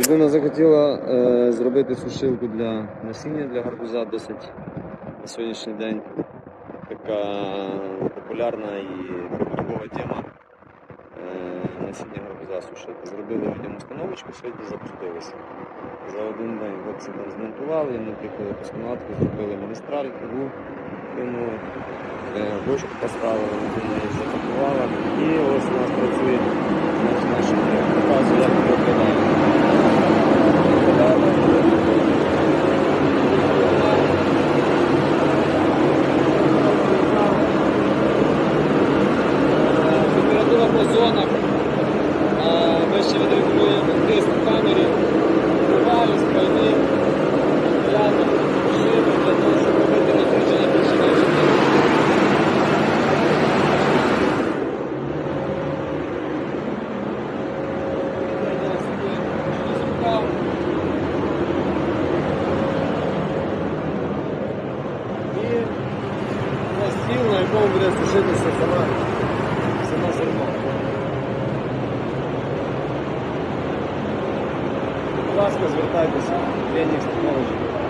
Людина захотіла е, зробити сушилку для насіння для гарбуза досить на сьогоднішній день така популярна і прибуткова тема е, насіння гарбуза сушити. Зробили людям установочку, сьогодні запустилися. За один день хлопці там змонтували, йому приїхали постановку, зробили магістраль, кругу, кинули, е, бочку поставили, людина запакувала. І ось у нас зонах. А, Ми ще відрегулюємо тиск в камері, тривалі, скальні, плями, шиби для того, щоб робити накручення більше менше. І на стіл, на якому буде сушитися сама, сама Ласка, звертайтеся, Фенікс Технологій.